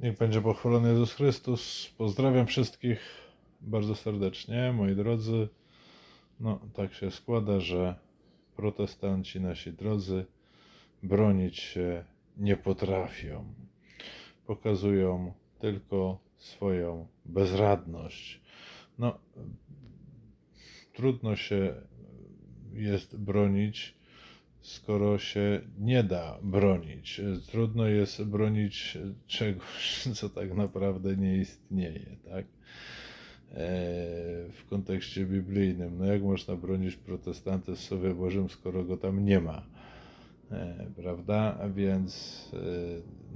Niech będzie pochwalony Jezus Chrystus. Pozdrawiam wszystkich bardzo serdecznie, moi drodzy. No, tak się składa, że protestanci nasi drodzy bronić się nie potrafią. Pokazują tylko swoją bezradność. No, trudno się jest bronić, skoro się nie da bronić. Trudno jest bronić czegoś, co tak naprawdę nie istnieje, tak? E, W kontekście biblijnym. No jak można bronić protestantę w Słowie Bożym, skoro go tam nie ma? E, Prawda? A więc e,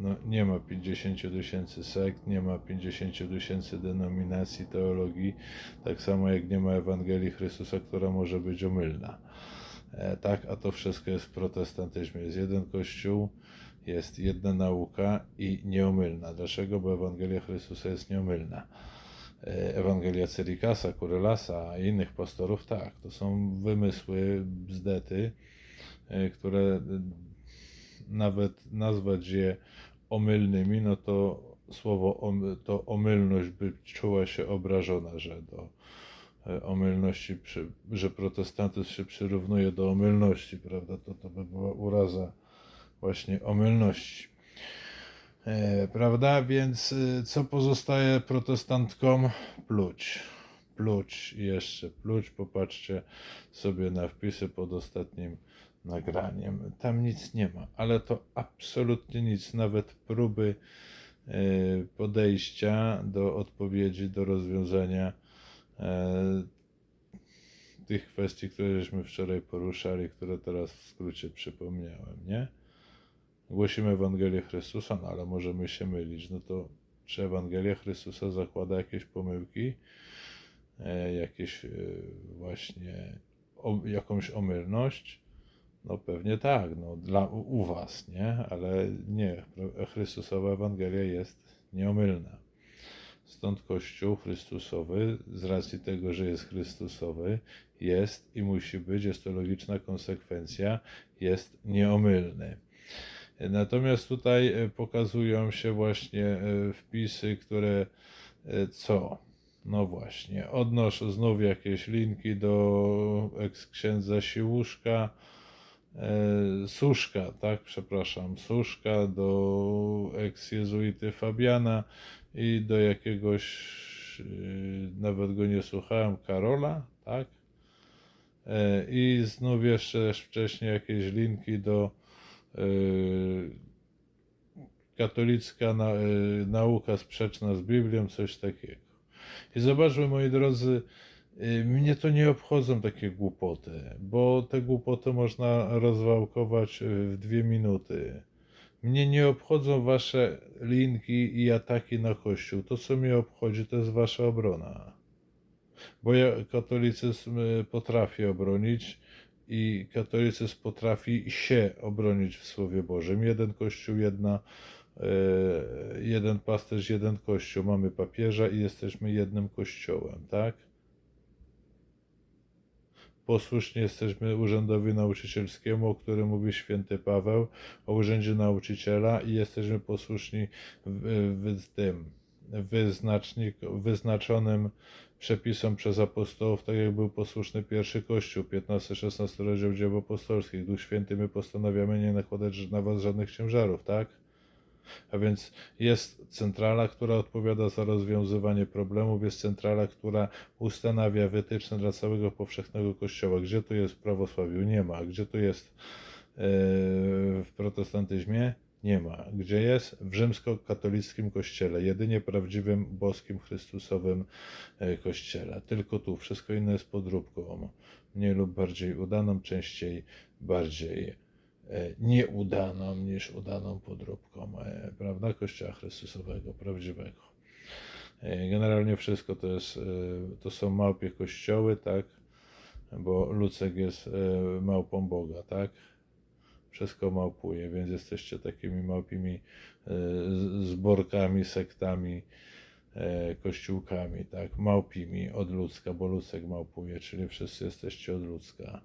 no, nie ma 50 tysięcy sekt, nie ma 50 tysięcy denominacji teologii, tak samo jak nie ma Ewangelii Chrystusa, która może być omylna. E, Tak, a to wszystko jest w protestantyzmie. Jest jeden kościół, jest jedna nauka i nieomylna. Dlaczego? Bo Ewangelia Chrystusa jest nieomylna. E, Ewangelia Cyrikasa, Kurylasa i innych pastorów, tak, to są wymysły, bzdety, e, które nawet nazwać je omylnymi, no to słowo to omylność by czuła się obrażona, że do omylności, przy, że protestantyzm się przyrównuje do omylności, prawda? To, to by była uraza właśnie omylności. E, prawda? Więc e, co pozostaje protestantkom? Pluć. Pluć i jeszcze pluć. Popatrzcie sobie na wpisy pod ostatnim nagraniem. Tam nic nie ma, ale to absolutnie nic, nawet próby e, podejścia do odpowiedzi, do rozwiązania e, tych kwestii, które żeśmy wczoraj poruszali, które teraz w skrócie przypomniałem, nie? Głosimy Ewangelię Chrystusa, no ale możemy się mylić. No to czy Ewangelia Chrystusa zakłada jakieś pomyłki, e, jakieś e, właśnie jakąś omylność? No pewnie tak, no dla u was, nie? Ale nie, Chrystusowa Ewangelia jest nieomylna. Stąd Kościół Chrystusowy, z racji tego, że jest Chrystusowy, jest i musi być, jest to logiczna konsekwencja, jest nieomylny. Natomiast tutaj e, pokazują się właśnie e, wpisy, które e, co? No właśnie, odnoszę znów jakieś linki do eks-księdza Siłuszka, Suszka, tak, przepraszam, Suszka, do eks-jezuity Fabiana i do jakiegoś, e, nawet go nie słuchałem, Karola, tak? E, I znów jeszcze wcześniej jakieś linki do e, katolicka na, e, nauka sprzeczna z Biblią, coś takiego. I zobaczmy, moi drodzy, y, mnie to nie obchodzą takie głupoty, bo te głupoty można rozwałkować y, w dwie minuty. Mnie nie obchodzą wasze linki i ataki na Kościół. To, co mnie obchodzi, to jest wasza obrona. Bo ja katolicyzm y, potrafię obronić i katolicyzm potrafi się obronić w Słowie Bożym. Jeden Kościół, jedna, e, jeden pasterz, jeden Kościół. Mamy papieża i jesteśmy jednym Kościołem, tak? Posłuszni jesteśmy urzędowi nauczycielskiemu, o którym mówi święty Paweł, o urzędzie nauczyciela i jesteśmy posłuszni w, w tym wyznacznik, wyznaczonym przepisom przez apostołów, tak jak był posłuszny pierwszy Kościół, 15-16 rozdział dzieł apostolskich. Duch Święty my postanawiamy nie nakładać na was żadnych ciężarów, tak? A więc jest centrala, która odpowiada za rozwiązywanie problemów, jest centrala, która ustanawia wytyczne dla całego powszechnego Kościoła. Gdzie tu jest w prawosławiu? Nie ma. Gdzie tu jest e, w protestantyzmie? Nie ma. Gdzie jest? W rzymskokatolickim kościele, jedynie prawdziwym boskim, chrystusowym e, kościele. Tylko tu. Wszystko inne jest podróbką. Mniej lub bardziej udaną, częściej bardziej nieudaną niż udaną podróbką, e, prawda? Kościoła Chrystusowego, prawdziwego. E, Generalnie wszystko to jest, e, to są małpie kościoły, tak? Bo Lucek jest e, małpą Boga, tak? Wszystko małpuje, więc jesteście takimi małpimi e, zborkami, sektami, e, kościółkami, tak? Małpimi od ludzka, bo Lucek małpuje, czyli wszyscy jesteście od ludzka,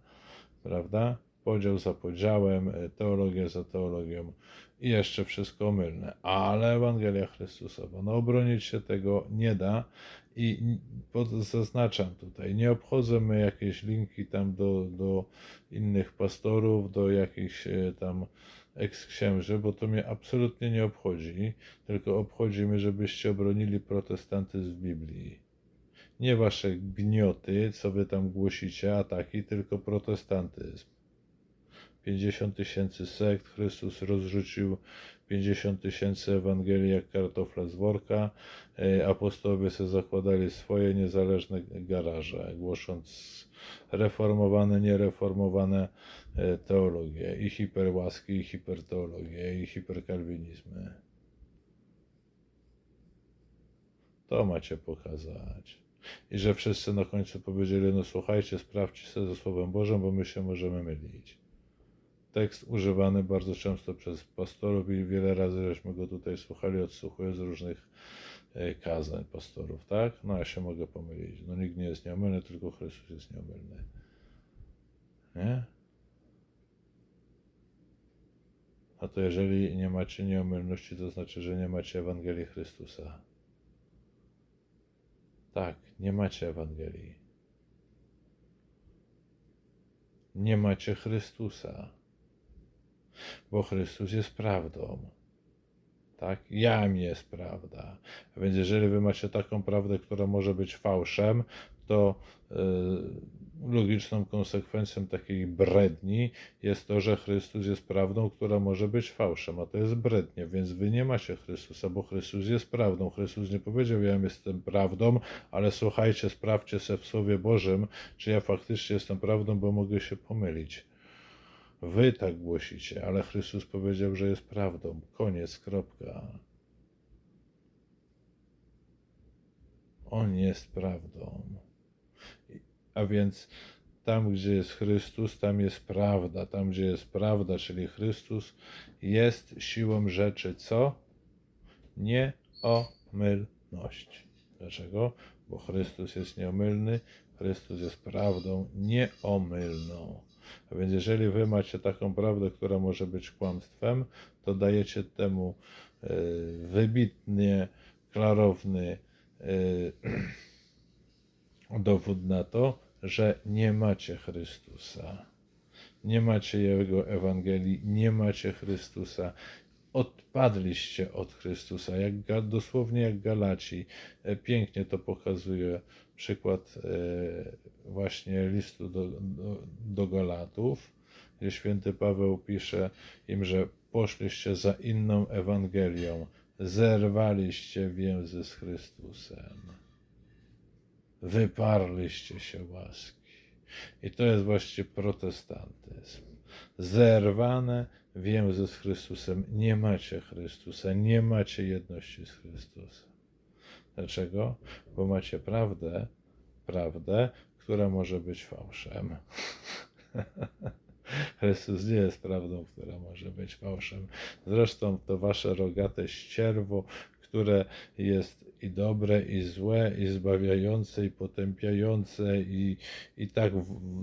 prawda? Podział za podziałem, e, teologia za teologią i jeszcze wszystko mylne. Ale Ewangelia Chrystusowa, no obronić się tego nie da i zaznaczam tutaj, nie obchodzę jakieś linki tam do, do innych pastorów, do jakichś e, tam eks-księży, bo to mnie absolutnie nie obchodzi, tylko obchodzi mnie, żebyście obronili protestantyzm w Biblii. Nie wasze gnioty, co wy tam głosicie, ataki, tylko protestantyzm. 50 tysięcy sekt, Chrystus rozrzucił 50 tysięcy Ewangelii jak kartofle z worka, e, apostołowie sobie zakładali swoje niezależne garaże, głosząc reformowane, niereformowane e, teologie, i hiperłaski, i hiperteologie, i hiperkalwinizmy. To macie pokazać. I że wszyscy na końcu powiedzieli, no słuchajcie, sprawdźcie sobie ze Słowem Bożym, bo my się możemy mylić. Tekst używany bardzo często przez pastorów i wiele razy żeśmy go tutaj słuchali, odsłuchuję z różnych e, kazań pastorów, tak? No ja się mogę pomylić. No nikt nie jest nieomylny, tylko Chrystus jest nieomylny. Nie? A to jeżeli nie macie nieomylności, to znaczy, że nie macie Ewangelii Chrystusa. Tak, nie macie Ewangelii. Nie macie Chrystusa. Bo Chrystus jest prawdą. Tak? Jam jest prawda. A więc jeżeli wy macie taką prawdę, która może być fałszem, to y, logiczną konsekwencją takiej bredni jest to, że Chrystus jest prawdą, która może być fałszem, a to jest brednie, więc wy nie macie Chrystusa, bo Chrystus jest prawdą. Chrystus nie powiedział, ja jestem prawdą, ale słuchajcie, sprawdźcie se w Słowie Bożym, czy ja faktycznie jestem prawdą, bo mogę się pomylić. Wy tak głosicie, ale Chrystus powiedział, że jest prawdą. Koniec, kropka. On jest prawdą. A więc tam, gdzie jest Chrystus, tam jest prawda. Tam, gdzie jest prawda, czyli Chrystus, jest siłą rzeczy co? Nieomylność. Dlaczego? Bo Chrystus jest nieomylny, Chrystus jest prawdą nieomylną. A więc jeżeli wy macie taką prawdę, która może być kłamstwem, to dajecie temu e, wybitnie klarowny e, dowód na to, że nie macie Chrystusa. Nie macie Jego Ewangelii, nie macie Chrystusa. Odpadliście od Chrystusa, jak, dosłownie jak Galaci. E, Pięknie to pokazuje przykład e, właśnie listu do, do, do Galatów, gdzie święty Paweł pisze im, że poszliście za inną Ewangelią, zerwaliście więzy z Chrystusem wyparliście się łaski. I to jest właśnie protestantyzm. Zerwane więzy z Chrystusem. Nie macie Chrystusa, nie macie jedności z Chrystusem. Dlaczego? Bo macie prawdę, prawdę, która może być fałszem. Chrystus nie jest prawdą, która może być fałszem. Zresztą to wasze rogate ścierwo, które jest i dobre, i złe, i zbawiające, i potępiające, i, i tak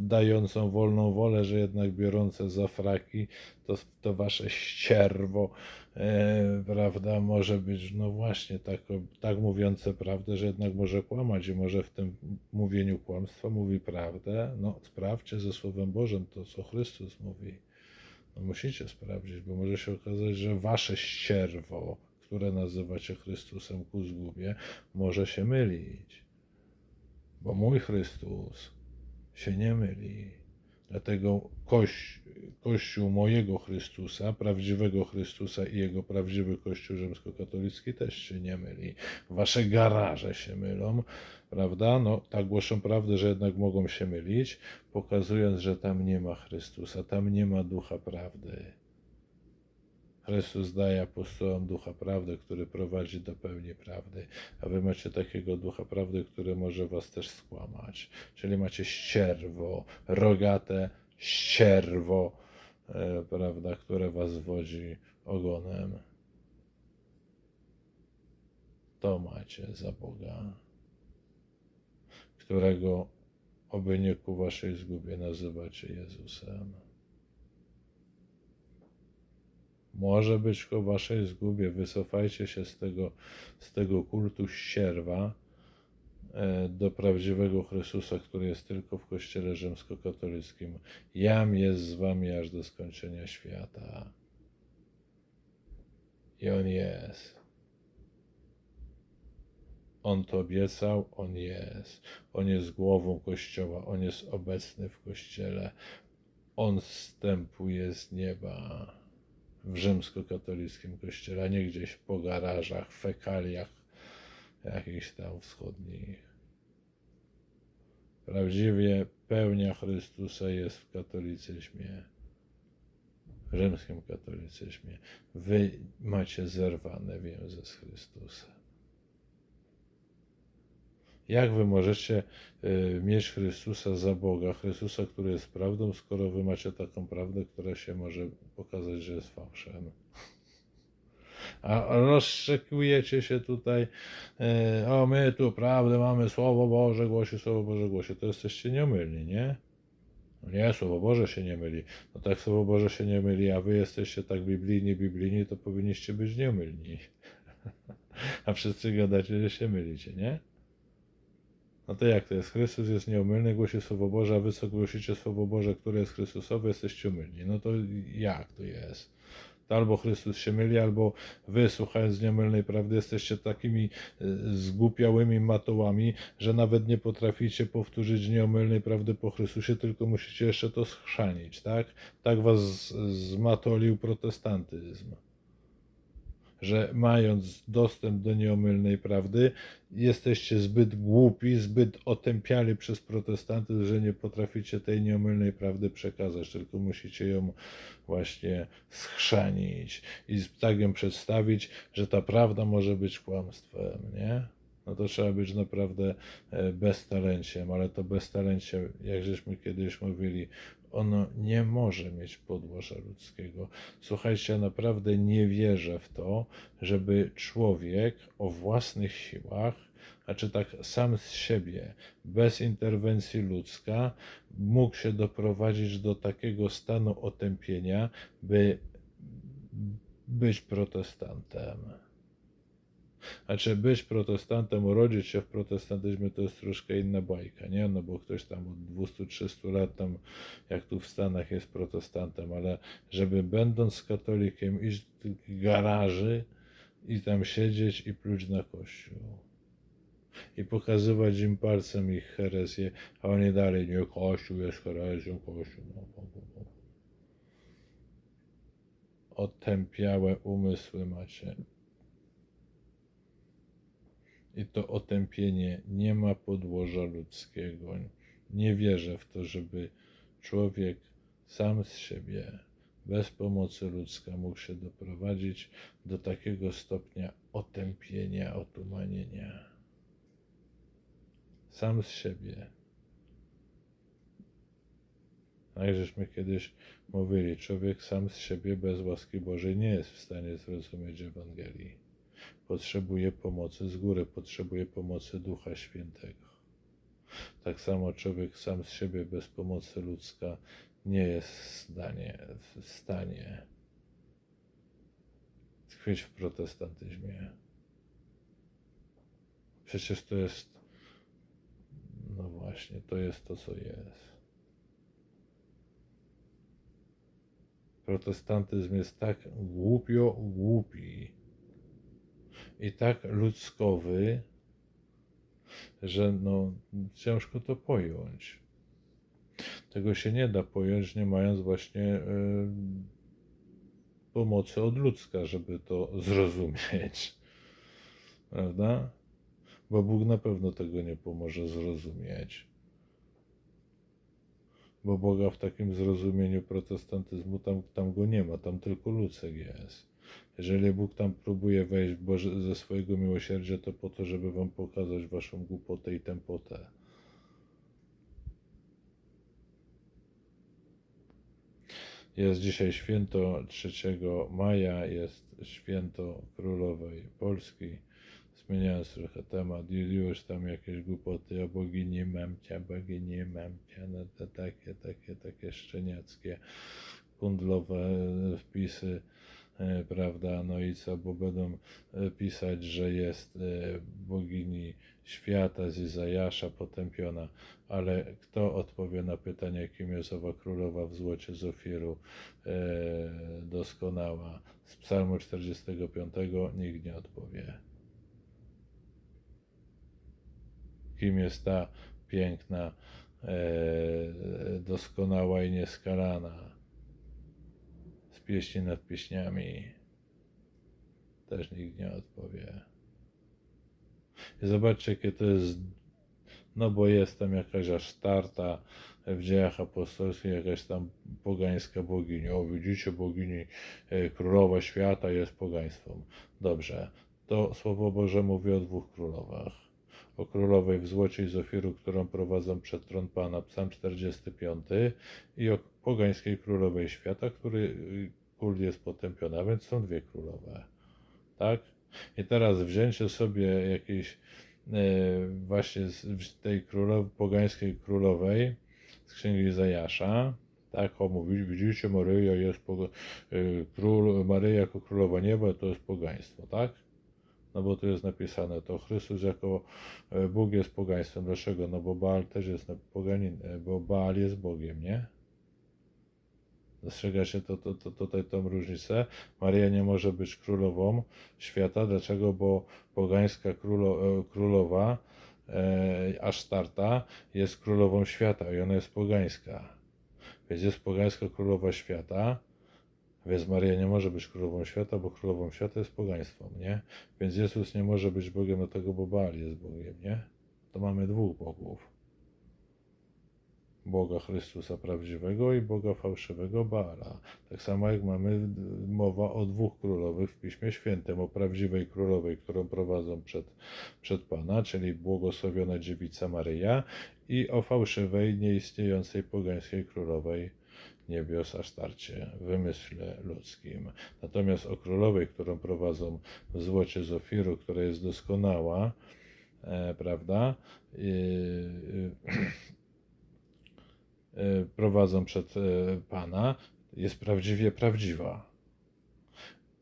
dającą wolną wolę, że jednak biorące za fraki, to, to wasze ścierwo, e, prawda, może być, no właśnie, tak, tak mówiące prawdę, że jednak może kłamać i może w tym mówieniu kłamstwa mówi prawdę. No, sprawdźcie ze Słowem Bożym to, co Chrystus mówi. No, musicie sprawdzić, bo może się okazać, że wasze ścierwo, które nazywacie Chrystusem ku zgubie, może się mylić. Bo mój Chrystus się nie myli. Dlatego koś, Kościół mojego Chrystusa, prawdziwego Chrystusa i jego prawdziwy Kościół rzymskokatolicki też się nie myli. Wasze garaże się mylą, prawda? No, tak głoszą prawdę, że jednak mogą się mylić, pokazując, że tam nie ma Chrystusa, tam nie ma ducha prawdy. Chrystus daje apostołom ducha prawdy, który prowadzi do pełni prawdy, a wy macie takiego ducha prawdy, który może was też skłamać. Czyli macie ścierwo, rogate ścierwo, e, prawda, które was wodzi ogonem. To macie za Boga, którego oby nie ku waszej zgubie nazywacie Jezusem. Może być ku waszej zgubie. Wycofajcie się z tego, z tego kultu sierwa e, do prawdziwego Chrystusa, który jest tylko w Kościele rzymskokatolickim. Jam jest z wami aż do skończenia świata. I on jest. On to obiecał, on jest. On jest głową Kościoła, on jest obecny w Kościele. On wstępuje z nieba w rzymskokatolickim kościele, a nie gdzieś po garażach, fekaliach jakichś tam wschodnich. Prawdziwie pełnia Chrystusa jest w katolicyzmie, w rzymskim katolicyzmie. Wy macie zerwane więzy z Chrystusem. Jak wy możecie y, mieć Chrystusa za Boga, Chrystusa, który jest prawdą, skoro wy macie taką prawdę, która się może pokazać, że jest fałszem? A rozszczekujecie się tutaj, y, o my tu prawdę mamy, Słowo Boże głosi, Słowo Boże głosi. To jesteście nieomylni, nie? Nie, Słowo Boże się nie myli. No tak Słowo Boże się nie myli, a wy jesteście tak biblijni, biblijni, to powinniście być nieomylni. A wszyscy gadacie, że się mylicie, nie? No to jak to jest? Chrystus jest nieomylny, głosi Słowo Boże, a wy co głosicie Słowo Boże, które jest Chrystusowe, jesteście omylni. No to jak to jest? To albo Chrystus się myli, albo wy, słuchając nieomylnej prawdy, jesteście takimi y, zgłupiałymi matołami, że nawet nie potraficie powtórzyć nieomylnej prawdy po Chrystusie, tylko musicie jeszcze to schrzanić, tak? Tak was zmatolił protestantyzm że mając dostęp do nieomylnej prawdy, jesteście zbyt głupi, zbyt otępiali przez protestantyzm, że nie potraficie tej nieomylnej prawdy przekazać, tylko musicie ją właśnie schrzanić i tak ją przedstawić, że ta prawda może być kłamstwem, nie? No to trzeba być naprawdę e, beztalenciem, ale to beztalencie, jak żeśmy kiedyś mówili, ono nie może mieć podłoża ludzkiego. Słuchajcie, ja naprawdę nie wierzę w to, żeby człowiek o własnych siłach, znaczy tak sam z siebie, bez interwencji ludzka, mógł się doprowadzić do takiego stanu otępienia, by być protestantem. Znaczy być protestantem, urodzić się w protestantyzmie to jest troszkę inna bajka, nie? No bo ktoś tam od 200-300 lat tam, jak tu w Stanach jest protestantem, ale żeby będąc katolikiem iść do tych garaży i tam siedzieć i pluć na kościół. I pokazywać im palcem ich herezję, a oni dalej, nie, kościół jest herezją, kościół. No, no, no. Otępiałe umysły macie. I to otępienie nie ma podłoża ludzkiego. Nie wierzę w to, żeby człowiek sam z siebie, bez pomocy ludzka, mógł się doprowadzić do takiego stopnia otępienia, otumanienia. Sam z siebie. A jak żeśmy kiedyś mówili, człowiek sam z siebie bez łaski Bożej nie jest w stanie zrozumieć Ewangelii potrzebuje pomocy z góry, potrzebuje pomocy Ducha Świętego. Tak samo człowiek sam z siebie bez pomocy ludzka nie jest w stanie, w stanie tkwić w protestantyzmie. Przecież to jest, no właśnie, to jest to, co jest. Protestantyzm jest tak głupio głupi, i tak ludzkowy, że no, ciężko to pojąć. Tego się nie da pojąć, nie mając właśnie y, pomocy od ludzka, żeby to zrozumieć. Prawda? Bo Bóg na pewno tego nie pomoże zrozumieć. Bo Boga w takim zrozumieniu protestantyzmu tam, tam go nie ma, tam tylko Lucek jest. Jeżeli Bóg tam próbuje wejść Boże, ze swojego miłosierdzia, to po to, żeby wam pokazać waszą głupotę i tempotę. Jest dzisiaj święto 3 maja, jest święto królowej Polski. Zmieniając trochę temat, już tam jakieś głupoty o bogini mamcia, bogini mamcia, no to takie, takie, takie szczeniackie, kundlowe wpisy prawda, no i co, bo będą e, pisać, że jest e, bogini świata z Izajasza potępiona, ale kto odpowie na pytanie, kim jest owa królowa w złocie z Ofiru e, doskonała. Z psalmu 45, nikt nie odpowie. Kim jest ta piękna, e, doskonała i nieskalana pieśni nad pieśniami? Też nikt nie odpowie. I zobaczcie, jakie to jest, no bo jest tam jakaś aż tarta w dziejach apostolskich, jakaś tam pogańska bogini. O, widzicie, bogini e, królowa świata jest pogaństwem. Dobrze, to Słowo Boże mówi o dwóch królowach. O królowej w złocie i z ofiru, którą prowadzą przed tron Pana, psalm 45 i o pogańskiej królowej świata, który y, kult jest potępiony, a więc są dwie królowe. Tak? I teraz wzięcie sobie jakiejś e, właśnie z tej królowej, pogańskiej królowej z księgi Izajasza, tak, o mówi, widzicie, Maryja jest poga- e, król, Maryja jako królowa nieba to jest pogaństwo, tak? No bo tu jest napisane, to Chrystus jako e, Bóg jest pogaństwem. Dlaczego? No bo Baal też jest poganin, e, bo Baal jest Bogiem, nie? Dostrzegacie to, to, to, tutaj tą różnicę? Maria nie może być królową świata. Dlaczego? Bo pogańska królo, e, królowa e, Asztarta jest królową świata i ona jest pogańska. Więc jest pogańska królowa świata, więc Maria nie może być królową świata, bo królową świata jest pogaństwem, nie? Więc Jezus nie może być Bogiem dlatego, bo Baal jest Bogiem, nie? To mamy dwóch bogów. Boga Chrystusa prawdziwego i Boga fałszywego Baala. Tak samo jak mamy mowa o dwóch królowych w Piśmie Świętym, o prawdziwej królowej, którą prowadzą przed, przed Pana, czyli błogosławiona dziewica Maryja i o fałszywej, nieistniejącej pogańskiej królowej niebios Asztarcie, wymyśle ludzkim. Natomiast o królowej, którą prowadzą w złocie z Ofiru, która jest doskonała, e, prawda, e, prowadzą przed e, Pana, jest prawdziwie prawdziwa.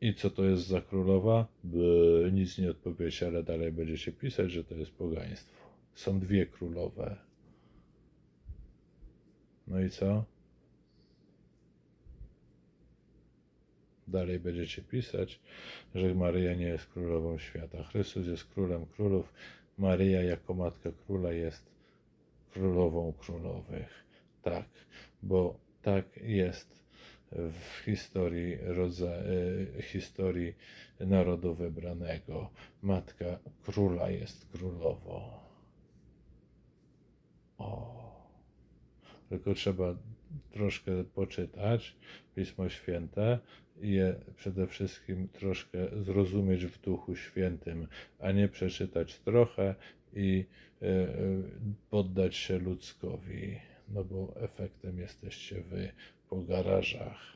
I co to jest za królowa? By, nic nie odpowiecie, ale dalej będziecie pisać, że to jest pogaństwo. Są dwie królowe. No i co? Dalej będziecie pisać, że Maryja nie jest królową świata. Chrystus jest królem królów. Maryja jako matka króla jest królową królowych. Tak, bo tak jest w historii, rodza, e, historii narodu wybranego. Matka króla jest królową. O. Tylko trzeba troszkę poczytać Pismo Święte je przede wszystkim troszkę zrozumieć w Duchu Świętym, a nie przeczytać trochę i e, poddać się ludzkowi, no bo efektem jesteście wy po garażach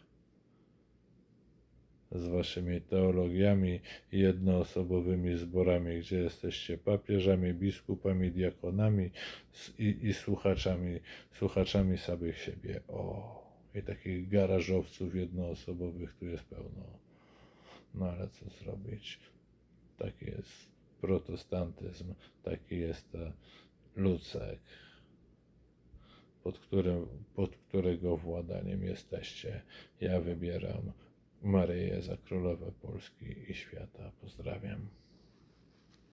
z waszymi teologiami jednoosobowymi zborami, gdzie jesteście papieżami, biskupami, diakonami i, i słuchaczami, słuchaczami samych siebie. O, i takich garażowców jednoosobowych tu jest pełno. No ale co zrobić? Taki jest protestantyzm, taki jest e, Lucek, pod, którym, pod którego władaniem jesteście. Ja wybieram Maryję za królowę Polski i świata. Pozdrawiam.